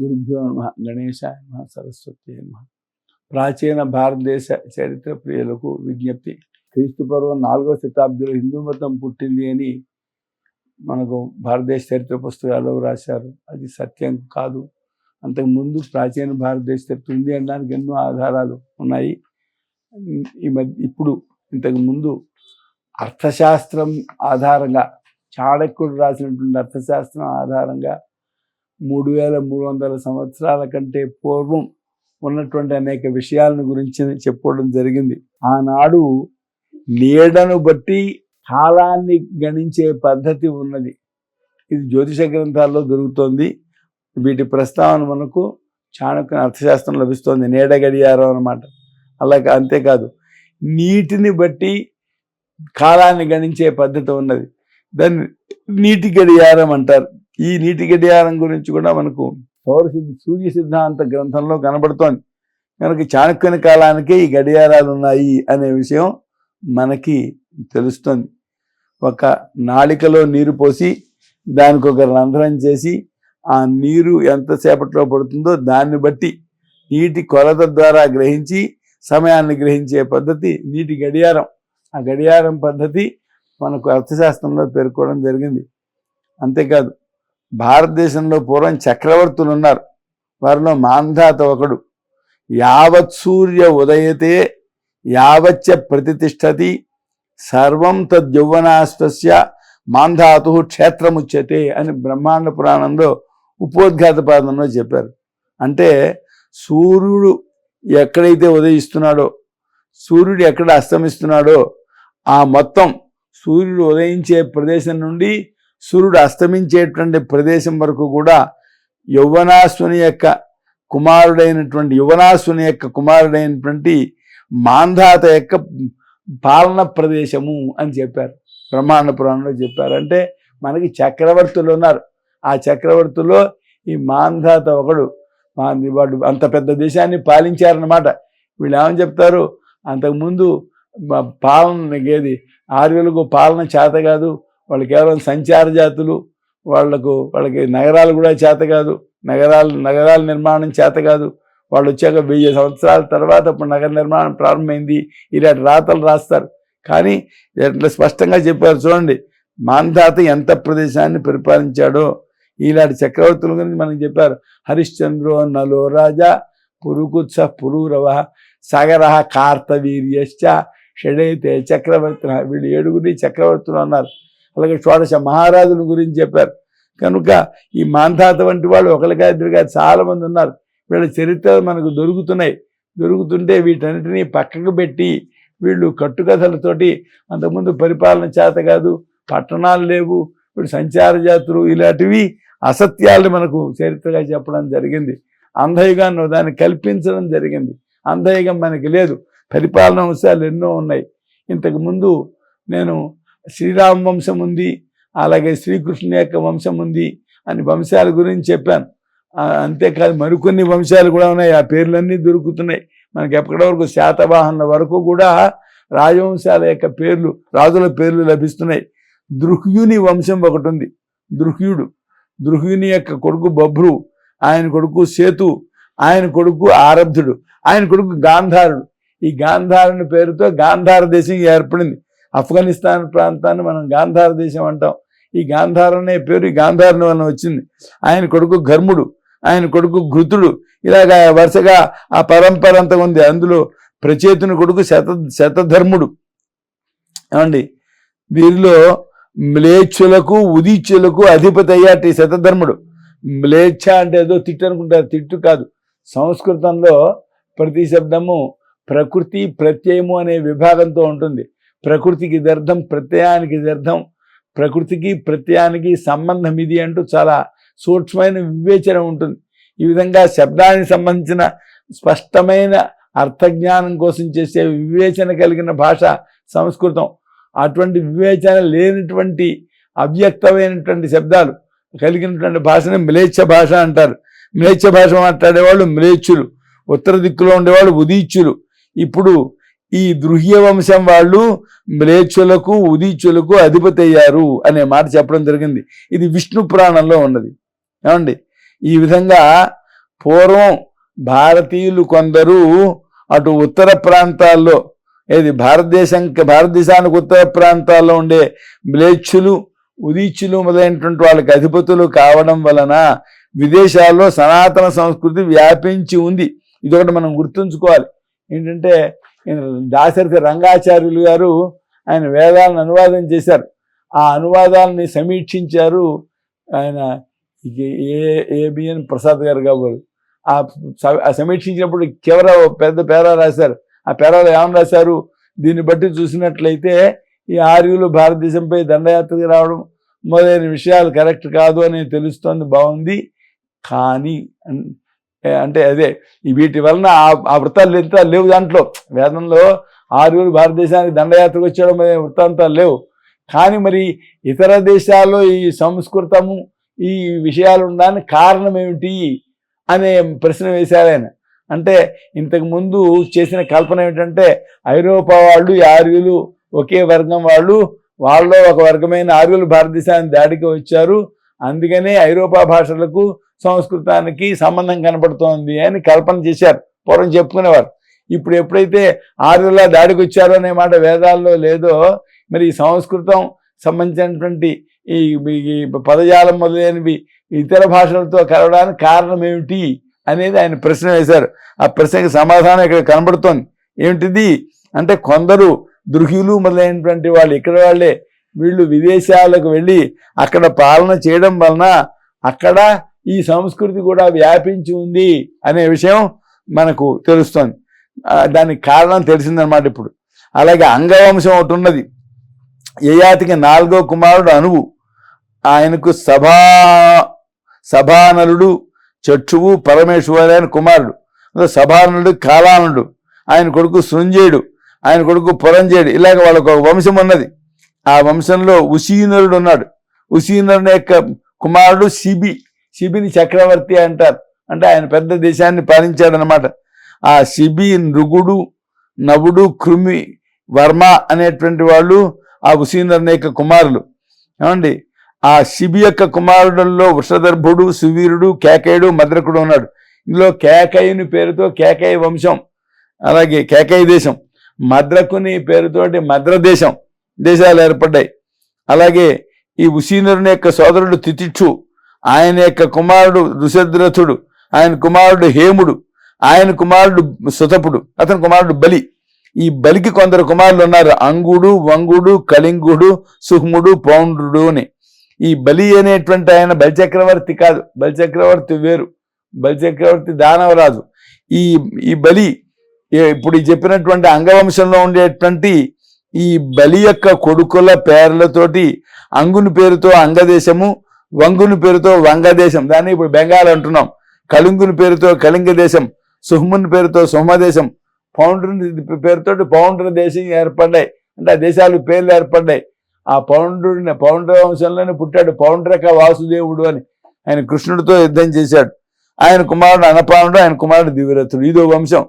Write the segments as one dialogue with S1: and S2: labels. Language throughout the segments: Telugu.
S1: గురుభ్యో నమ గణేశాయ నమ సరస్వతి నమ ప్రాచీన భారతదేశ చరిత్ర ప్రియులకు విజ్ఞప్తి క్రీస్తు పూర్వం నాలుగవ శతాబ్దిలో హిందూ మతం పుట్టింది అని మనకు భారతదేశ చరిత్ర పుస్తకాల్లో రాశారు. అది సత్యం కాదు. అంతకు ముందు ప్రాచీన భారతదేశ చరిత్ర ఉంది అనడానికి ఎన్నో ఆధారాలు ఉన్నాయి. ఈ మధ్య ఇప్పుడు ఇంతకుముందు అర్థశాస్త్రం ఆధారంగా చాణక్యుడు రాసినటువంటి అర్థశాస్త్రం ఆధారంగా మూడు వేల మూడు వందల సంవత్సరాల కంటే పూర్వం ఉన్నటువంటి అనేక విషయాలను గురించి చెప్పడం జరిగింది. ఆనాడు నీడను బట్టి కాలాన్ని గణించే పద్ధతి ఉన్నది. ఇది జ్యోతిష గ్రంథాల్లో దొరుకుతోంది. వీటి ప్రస్తావన మనకు చాణక్య అర్థశాస్త్రం లభిస్తోంది. నీడ గడియారం అన్నమాట. అలా అంతేకాదు. నీటిని బట్టి కాలాన్ని గణించే పద్ధతి ఉన్నది. దాన్ని నీటి గడియారం అంటారు. ఈ నీటి గడియారం గురించి కూడా మనకు సౌర సూర్య సిద్ధాంత గ్రంథంలో కనబడుతోంది. కనుక చాణక్యుని కాలానికే ఈ గడియారాలు ఉన్నాయి అనే విషయం మనకి తెలుస్తుంది. ఒక నాళికలో నీరు పోసి దానికి ఒక రంధ్రం చేసి ఆ నీరు ఎంతసేపట్లో పడుతుందో దాన్ని బట్టి నీటి కొలత ద్వారా గ్రహించి సమయాన్ని గ్రహించే పద్ధతి నీటి గడియారం. ఆ గడియారం పద్ధతి మనకు అర్థశాస్త్రంలో పేర్కోవడం జరిగింది. అంతేకాదు భారతదేశంలో పూర్వం చక్రవర్తులు ఉన్నారు. వారిలో మాంధాత ఒకడు యావత్ సూర్య ఉదయతే యావచ్చ ప్రతిష్టతి సర్వం తద్యౌవనాశ్వస్య మాంధాతు క్షేత్రముచ్యతే అని బ్రహ్మాండ పురాణంలో ఉపోద్ఘాత పాదంలో చెప్పారు. అంటే సూర్యుడు ఎక్కడైతే ఉదయిస్తున్నాడో సూర్యుడు ఎక్కడ అస్తమిస్తున్నాడో ఆ మొత్తం సూర్యుడు ఉదయించే ప్రదేశం నుండి సూర్యుడు అస్తమించేటువంటి ప్రదేశం వరకు కూడా యౌవనాశ్వని యొక్క కుమారుడైనటువంటి యువనాశుని యొక్క కుమారుడైనటువంటి మాంధాత యొక్క పాలన ప్రదేశము అని చెప్పారు. బ్రహ్మాండ పురాణంలో చెప్పారు. అంటే మనకి చక్రవర్తులు ఉన్నారు. ఆ చక్రవర్తుల్లో ఈ మాంధాత ఒకడు వాడు అంత పెద్ద దేశాన్ని పాలించారనమాట వీళ్ళు ఏమని చెప్తారు? అంతకుముందు పాలన ఏది? ఆర్యులకు పాలన చేత కాదు. వాళ్ళు కేవలం సంచార జాతులు వాళ్ళకు వాళ్ళకి నగరాలు కూడా చేత కాదు. నగరాలు నగరాల నిర్మాణం చేత కాదు. వాళ్ళు వచ్చాక వెయ్యి సంవత్సరాల తర్వాత ఇప్పుడు నగర నిర్మాణం ప్రారంభమైంది. ఇలాంటి రాతలు రాస్తారు. కానీ ఇట్లా స్పష్టంగా చెప్పారు చూడండి. మాంధాత ఎంత ప్రదేశాన్ని పరిపాలించాడో. ఇలాంటి చక్రవర్తుల గురించి మనం చెప్పారు. హరిశ్చంద్రో నలో రాజా పురుకుత్స పురూరవ సగర కార్తవీర్యశ్చ షడైతే చక్రవర్తి వీళ్ళు ఏడుగురి చక్రవర్తులు అన్నారు. అలాగే షోడశ మహారాజుల గురించి చెప్పారు. కనుక ఈ మాంధాత వంటి వాళ్ళు ఒకరిగా ఇద్దరుగా చాలా ఉన్నారు. వీళ్ళ చరిత్రలు మనకు దొరుకుతున్నాయి. దొరుకుతుంటే వీటన్నిటినీ పక్కకు పెట్టి వీళ్ళు కట్టుకథలతోటి అంతకుముందు పరిపాలన చేత కాదు పట్టణాలు లేవు వీళ్ళు సంచార జాతులు ఇలాంటివి అసత్యాలు మనకు చరిత్రగా చెప్పడం జరిగింది. అంధయుగాన్ని దాన్ని కల్పించడం జరిగింది. అంధయుగం మనకి లేదు. పరిపాలన అంశాలు ఎన్నో ఉన్నాయి. ఇంతకుముందు నేను శ్రీరామ వంశం ఉంది అలాగే శ్రీకృష్ణుని యొక్క వంశం ఉంది అని వంశాల గురించి చెప్పాను. అంతేకాదు మరికొన్ని వంశాలు కూడా ఉన్నాయి ఆ పేర్లన్నీ దొరుకుతున్నాయి. మనకి ఎప్పటి వరకు శాతవాహనుల వరకు కూడా రాజవంశాల యొక్క పేర్లు రాజుల పేర్లు లభిస్తున్నాయి. దృహ్యుని వంశం ఒకటి ఉంది దృహ్యుడు. దృహ్యుని యొక్క కొడుకు బభ్రు ఆయన కొడుకు సేతు ఆయన కొడుకు ఆరబ్ధుడు ఆయన కొడుకు గాంధారుడు. ఈ గాంధారుని పేరుతో గాంధార దేశం ఏర్పడింది. ఆఫ్ఘనిస్తాన్ ప్రాంతాన్ని మనం గాంధార దేశం అంటాం. ఈ గాంధారం అనే పేరు ఈ గాంధారం వలన వచ్చింది. ఆయన కొడుకు ఘర్ముడు ఆయన కొడుకు ఘృతుడు. ఇలాగా వరుసగా ఆ పరంపర అంతా ఉంది. అందులో ప్రచేతుని కొడుకు శత శతధర్ముడు. ఏమండి? వీరిలో మ్లేచ్ఛులకు ఉదీచ్యులకు అధిపతి అయ్యాటి శతధర్ముడు. మ్లేచ్ఛ అంటే ఏదో తిట్టు అనుకుంటారు. తిట్టు కాదు. సంస్కృతంలో ప్రతి శబ్దము ప్రకృతి ప్రత్యయము అనే విభాగంతో ఉంటుంది. ప్రకృతికి ఇదర్థం ప్రత్యయానికి ఇదర్థం ప్రకృతికి ప్రత్యయానికి సంబంధం ఇది అంటూ చాలా సూక్ష్మమైన వివేచన ఉంటుంది. ఈ విధంగా శబ్దానికి సంబంధించిన స్పష్టమైన అర్థజ్ఞానం కోసం చేసే వివేచన కలిగిన భాష సంస్కృతం. అటువంటి వివేచన లేనటువంటి అవ్యక్తమైనటువంటి శబ్దాలు కలిగినటువంటి భాషని మ్లేచ్ఛ భాష అంటారు. మ్లేచ్ఛ భాష మాట్లాడేవాళ్ళు మ్లేచ్చులు ఉత్తర దిక్కులో ఉండేవాళ్ళు ఉదీచ్యులు. ఇప్పుడు ఈ దృహ్య వంశం వాళ్ళు మ్లేచ్చులకు ఉదీచులకు అధిపతి అయ్యారు అనే మాట చెప్పడం జరిగింది. ఇది విష్ణు పురాణంలో ఉన్నది. ఏమండి? ఈ విధంగా పూర్వం భారతీయులు కొందరు అటు ఉత్తర ప్రాంతాల్లో ఏది భారతదేశం భారతదేశానికి ఉత్తర ప్రాంతాల్లో ఉండే మ్లేచ్చులు ఉదీచులు మొదలైనటువంటి వాళ్ళకి అధిపతులు కావడం వలన విదేశాల్లో సనాతన సంస్కృతి వ్యాపించి ఉంది. ఇదొకటి మనం గుర్తుంచుకోవాలి. ఏంటంటే దాశరథి రంగాచార్యులు గారు ఆయన వేదాలను అనువాదం చేశారు. ఆ అనువాదాలని సమీక్షించారు ఆయన ఏ ఏబిఎన్ ప్రసాద్ గారు కాబోలు ఆ సమీక్షించినప్పుడు చివర ఓ పెద్ద పేరా రాశారు. ఆ పేరాలు ఏమని రాశారు? దీన్ని బట్టి చూసినట్లయితే ఈ ఆర్యులు భారతదేశంపై దండయాత్రకు రావడం మొదలైన విషయాలు కరెక్ట్ కాదు అని తెలుస్తోంది బాగుంది. కానీ అంటే అదే వీటి వలన ఆ- వృత్తాలు ఎంత లేవు దాంట్లో. వేదంలో ఆరుగురు భారతదేశానికి దండయాత్రకు వచ్చేయడం వృత్తాంతాలు లేవు. కానీ మరి ఇతర దేశాల్లో ఈ సంస్కృతము ఈ విషయాలు ఉండడానికి కారణం ఏమిటి అనే ప్రశ్న వేశారు ఆయన. అంటే ఇంతకుముందు చేసిన కల్పన ఏమిటంటే ఐరోపా వాళ్ళు ఈ ఆర్యులు ఒకే వర్గం వాళ్ళు వాళ్ళలో ఒక వర్గమైన ఆర్యులు భారతదేశానికి దాడికి వచ్చారు. అందుకనే ఐరోపా భాషలకు సంస్కృతానికి సంబంధం కనబడుతోంది అని కల్పన చేశారు. పూర్వం చెప్పుకునేవారు. ఇప్పుడు ఎప్పుడైతే ఆర్యుల దాడికి వచ్చారో అనే మాట వేదాల్లో లేదో మరి ఈ సంస్కృతం సంబంధించినటువంటి ఈ ఈ పదజాలం మొదలైనవి ఇతర భాషలతో కలవడానికి కారణం ఏమిటి అనేది ఆయన ప్రశ్న వేశారు. ఆ ప్రశ్నకి సమాధానం ఇక్కడ కనబడుతోంది. ఏమిటిది? అంటే కొందరు దృహ్యులు మొదలైనటువంటి వాళ్ళు ఇక్కడ వాళ్ళే వీళ్ళు విదేశాలకు వెళ్ళి అక్కడ పాలన చేయడం వలన అక్కడ ఈ సంస్కృతి కూడా వ్యాపించి ఉంది అనే విషయం మనకు తెలుస్తోంది. దానికి కారణం తెలిసిందనమాట ఇప్పుడు. అలాగే అంగవంశం ఒకటి ఉన్నది. యయాతికి నాలుగో కుమారుడు అనువు ఆయనకు సభా సభానలుడు చక్షువు పరమేశ్వరు అని కుమారుడు. సభానలుడు కాలానుడు ఆయన కొడుకు శృంజేయుడు ఆయన కొడుకు పురంజేయుడు. ఇలాగ వాళ్ళకు ఒక వంశం ఉన్నది. ఆ వంశంలో ఉసీనరుడు ఉన్నాడు. ఉసీనరుని యొక్క కుమారుడు సిబి. శిబిని చక్రవర్తి అంటారు. అంటే ఆయన పెద్ద దేశాన్ని పాలించాడనమాట ఆ శిబి నృగుడు నవుడు కృమి వర్మ అనేటువంటి వాళ్ళు ఆ ఉసీంద్రుని యొక్క కుమారులు. ఏమండి? ఆ శిబి యొక్క కుమారుడుల్లో వృషదర్భుడు సువీరుడు కేకయుడు మద్రకుడు ఉన్నాడు. ఇందులో కేకయుని పేరుతో కేకయ వంశం అలాగే కేకయ దేశం. మద్రకుని పేరుతోటి మద్ర దేశం దేశాలు ఏర్పడ్డాయి. అలాగే ఈ ఉసీంద్రుని యొక్క సోదరుడు తితిక్షు ఆయన యొక్క కుమారుడు దుశద్రథుడు ఆయన కుమారుడు హేముడు ఆయన కుమారుడు సుతపుడు అతని కుమారుడు బలి. ఈ బలికి కొందరు కుమారులు ఉన్నారు అంగుడు వంగుడు కళింగుడు సుహ్ముడు పౌండ్రుడు అని. ఈ బలి అనేటువంటి ఆయన బలిచక్రవర్తి కాదు బలిచక్రవర్తి వేరు బలిచక్రవర్తి దానవరాజు. ఈ ఈ బలి ఇప్పుడు చెప్పినటువంటి అంగవంశంలో ఉండేటువంటి ఈ బలి యొక్క కొడుకుల పేర్లతోటి అంగుని పేరుతో అంగదేశము వంగుని పేరుతో వంగదేశం దాన్ని ఇప్పుడు బెంగాల్ అంటున్నాం. కళింగుని పేరుతో కళింగ దేశం. సుహ్ముని పేరుతో సుహమదేశం పౌండ్రుని పేరుతో పౌండ్ర దేశం ఏర్పడ్డాయి. అంటే ఆ దేశాలు పేర్లు ఏర్పడ్డాయి. ఆ పౌండ్రుడిని పౌండ్ర వంశంలోనే పుట్టాడు పౌండ్రక వాసుదేవుడు అని ఆయన కృష్ణుడితో యుద్ధం చేశాడు. ఆయన కుమారుడు అనపానుడు ఆయన కుమారుడు దివిరథుడు ఇదో వంశం.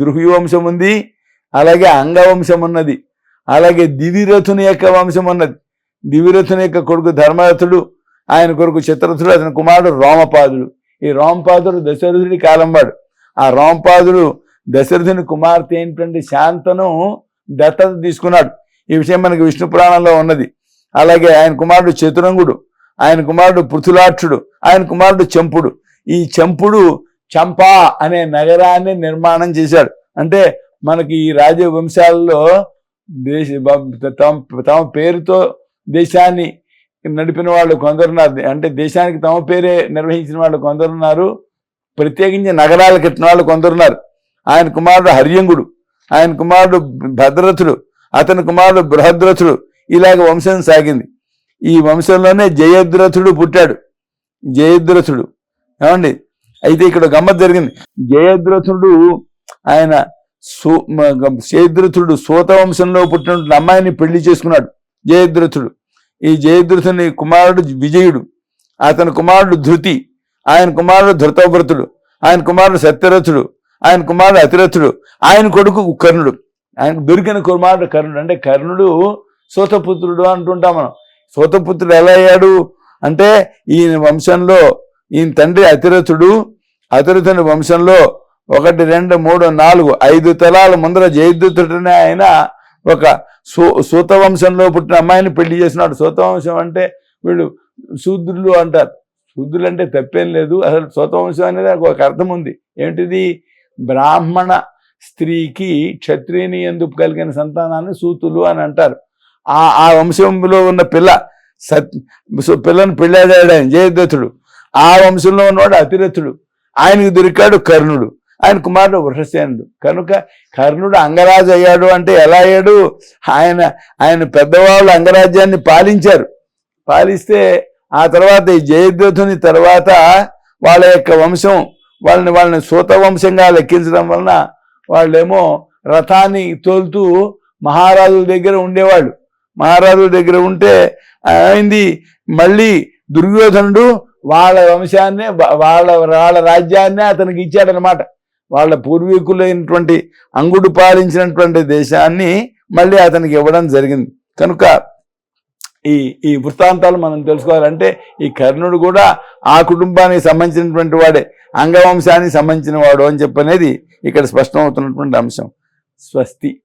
S1: దృహి వంశం ఉంది. అలాగే అంగవంశం ఉన్నది. అలాగే దివిరథుని యొక్క వంశం ఉన్నది. దివిరథుని యొక్క కొడుకు ధర్మరథుడు. ఆయన కొరకు చిత్రరథుడు అతని కుమారుడు రోమపాదుడు. ఈ రోమపాదుడు దశరథుడి కాలం వాడు. ఆ రోమపాదుడు దశరథుని కుమార్తె అయినటువంటి శాంతను దత్తత తీసుకున్నాడు. ఈ విషయం మనకి విష్ణు పురాణంలో ఉన్నది. అలాగే ఆయన కుమారుడు చతురంగుడు ఆయన కుమారుడు పృథులాక్షుడు ఆయన కుమారుడు చంపుడు. ఈ చంపుడు చంపా అనే నగరాన్ని నిర్మాణం చేశాడు. అంటే మనకి ఈ రాజవంశాలలో దేశ తమ తమ పేరుతో దేశాన్ని నడిపిన వాళ్ళు కొందరున్నారు అంటే దేశానికి తమ పేరే నిర్వహించిన వాళ్ళు కొందరున్నారు ప్రత్యేకించి నగరాలు కట్టిన వాళ్ళు కొందరున్నారు ఆయన కుమారుడు హర్యంగుడు ఆయన కుమారుడు భద్రథుడు అతని కుమారుడు బృహద్రథుడు ఇలాగ వంశం సాగింది. ఈ వంశంలోనే జయద్రథుడు పుట్టాడు. జయద్రథుడు. ఏమండి? అయితే ఇక్కడ గమ్మత్ జరిగింది. జయద్రథుడు ఆయన సూ జయద్రథుడు సూత వంశంలో పుట్టినటువంటి అమ్మాయిని పెళ్ళి చేసుకున్నాడు. జయద్రథుడు. ఈ జయద్రథుని కుమారుడు విజయుడు అతని కుమారుడు ధృతి ఆయన కుమారుడు ధృతవ్రతుడు ఆయన కుమారుడు సత్యరథుడు ఆయన కుమారుడు అతిరథుడు ఆయన కొడుకు కర్ణుడు. ఆయన దొరికిన కుమారుడు కర్ణుడు. అంటే కర్ణుడు సూతపుత్రుడు అంటుంటాం మనం. సూతపుత్రుడు ఎలా అయ్యాడు? అంటే ఈయన వంశంలో ఈయన తండ్రి అతిరథుడు అతిరథుని వంశంలో ఒకటి రెండు మూడు నాలుగు ఐదు తలాల ముందర జయద్యుతుడనే ఆయన ఒక సూ సూతవంశంలో పుట్టిన అమ్మాయిని పెళ్ళి చేసినాడు. సూతవంశం అంటే వీళ్ళు శూద్రులు అంటారు. శూద్రులు అంటే తప్పేం లేదు. అసలు సూతవంశం అనేది ఒక అర్థం ఉంది. ఏమిటిది బ్రాహ్మణ స్త్రీకి క్షత్రియుని ఎందుకు కలిగిన సంతానాన్ని సూతులు అని అంటారు. ఆ ఆ వంశంలో ఉన్న పిల్ల సత్ పిల్లను పెళ్ళాడాడు ఆయన జయదత్తుడు ఆ వంశంలో ఉన్నవాడు అతిరథుడు. ఆయనకు దొరికాడు కర్ణుడు. ఆయన కుమారుడు వృషసేనుడు. కనుక కర్ణుడు అంగరాజు అయ్యాడు అంటే ఎలా అయ్యాడు? ఆయన ఆయన పెద్దవాళ్ళు అంగరాజ్యాన్ని పాలించారు. పాలిస్తే ఆ తర్వాత ఈ జయద్రథుని తర్వాత వాళ్ళ యొక్క వంశం వాళ్ళని వాళ్ళని సూత వంశంగా లెక్కించడం వలన వాళ్ళేమో రథాన్ని తోలుతూ మహారాజుల దగ్గర ఉండేవాళ్ళు. మహారాజుల దగ్గర ఉంటే అయింది మళ్ళీ దుర్యోధనుడు వాళ్ళ వంశాన్నే వాళ్ళ వాళ్ళ రాజ్యాన్నే అతనికి ఇచ్చాడనమాట వాళ్ళ పూర్వీకులైనటువంటి అంగుడు పాలించినటువంటి దేశాన్ని మళ్ళీ అతనికి ఇవ్వడం జరిగింది. కనుక ఈ ఈ వృత్తాంతాలు మనం తెలుసుకోవాలంటే ఈ కర్ణుడు కూడా ఆ కుటుంబానికి సంబంధించినటువంటి వాడే అంగవంశానికి సంబంధించిన వాడు అని చెప్పనేది ఇక్కడ స్పష్టమవుతున్నటువంటి అంశం. స్వస్తి.